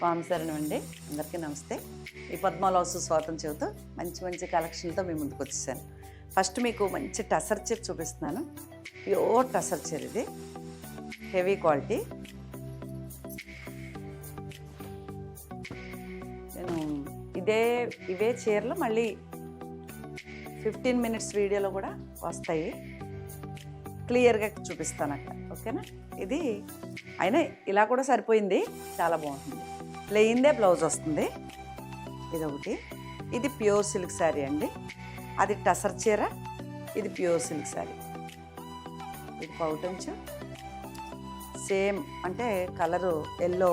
స్వామి శరణం అండి అందరికీ నమస్తే. ఈ పద్మాలౌసు స్వాతం చెబుతూ మంచి మంచి కలెక్షన్లతో మీ ముందుకు వచ్చేసాను. ఫస్ట్ మీకు మంచి టసర్ చీర చూపిస్తున్నాను. ప్యూర్ టసర్ చీర ఇది. Heavy quality. నేను ఇదే ఇవే చీరలు మళ్ళీ ఫిఫ్టీన్ మినిట్స్ వీడియోలో కూడా వస్తాయి. క్లియర్గా చూపిస్తాను అక్కడ ఓకేనా? ఇది అయినా ఇలా కూడా సరిపోయింది. చాలా బాగుంటుంది ప్లెయిన్దే బ్లౌజ్ వస్తుంది. ఇది ఒకటి ఇది ప్యూర్ సిల్క్ శారీ అండి. అది టసర్ చీర ఇది ప్యూర్ సిల్క్ శారీ. ఇది పౌటంచు సేమ్ అంటే కలరు ఎల్లో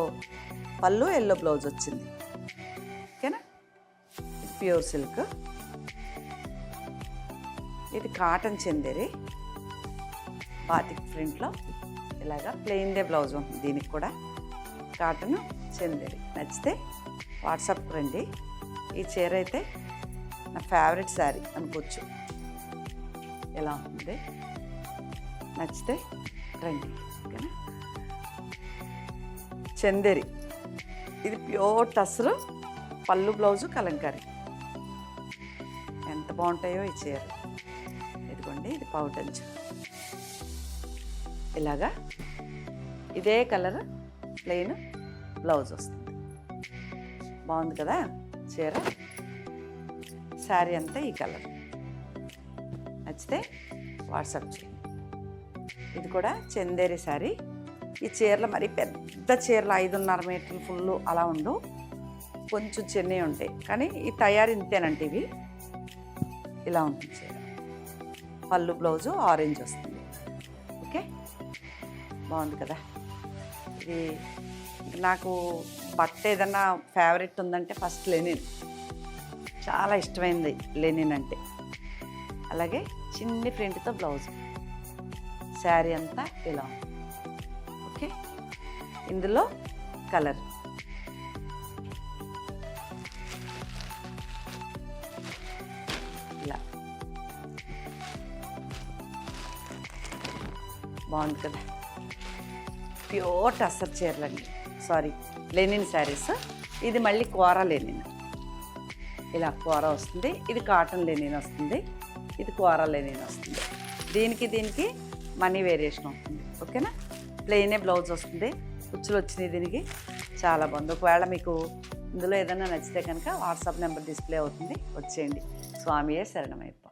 పళ్ళు ఎల్లో బ్లౌజ్ వచ్చింది. ఓకేనా? ఇది ప్యూర్ సిల్క్. ఇది కాటన్ చెందేరి. బాతిక్ ప్రింట్లో ఇలాగా ప్లెయిన్దే బ్లౌజ్ ఉంటుంది దీనికి కూడా. కాటన్ చందేరి. నచ్చితే వాట్సాప్ రండి. ఈ చీర అయితే నా ఫేవరెట్ శారీ అనుకోవచ్చు. ఎలా ఉంటుంది నచ్చితే రండి. ఓకేనా? చందేరి. ఇది ప్యూర్ టస్రు పళ్ళు బ్లౌజు కలంకారీ. ఎంత బాగుంటాయో ఈ చీర. ఇదిగోండి ఇది పౌటంచు ఇలాగా ఇదే కలర్ ప్లెయిన్ బ్లౌజ్ వస్తుంది. బాగుంది కదా చీర? శారీ అంతా ఈ కలర్. నచ్చితే వాట్సాప్ చేయండి ఇది కూడా చందేరి శారీ. ఈ చీరలు మరి పెద్ద చీరలు ఐదున్నర మీటర్లు ఫుల్ అలా ఉండు. కొంచెం చిన్నవి ఉంటాయి. కానీ ఈ తయారు ఇంతేనంటే ఇవి. ఇలా ఉంటుంది చీర. పళ్ళు బ్లౌజు ఆరెంజ్ వస్తుంది. ఓకే? బాగుంది కదా? ఇది నాకు బట్ట ఏదన్నా ఫేవరెట్ ఉందంటే ఫస్ట్ లెనిన్. చాలా ఇష్టమైంది లెనిన్ అంటే. అలాగే చిన్ని ప్రింట్తో బ్లౌజ్ శారీ అంతా ఇలా ఓకే ఇందులో కలర్ ఇలా. బాగుంది కదా? Pure tussar చీరలండి. Sari linen saris. ఇది మళ్ళీ కూర లెనిన్. ఇలా కూర వస్తుంది. ఇది కాటన్ లెనిన్ వస్తుంది. ఇది కూర లెనిన్ వస్తుంది. దీనికి దీనికి మనీ వేరియేషన్ అవుతుంది ఓకేనా? ప్లెయినే బ్లౌజ్ వస్తుంది. కుచ్చులు వచ్చినాయి దీనికి. చాలా బాగుంది. ఒకవేళ మీకు ఇందులో ఏదైనా నచ్చితే కనుక వాట్సాప్ నెంబర్ డిస్ప్లే అవుతుంది. వచ్చేయండి. స్వామియే శరణమైపో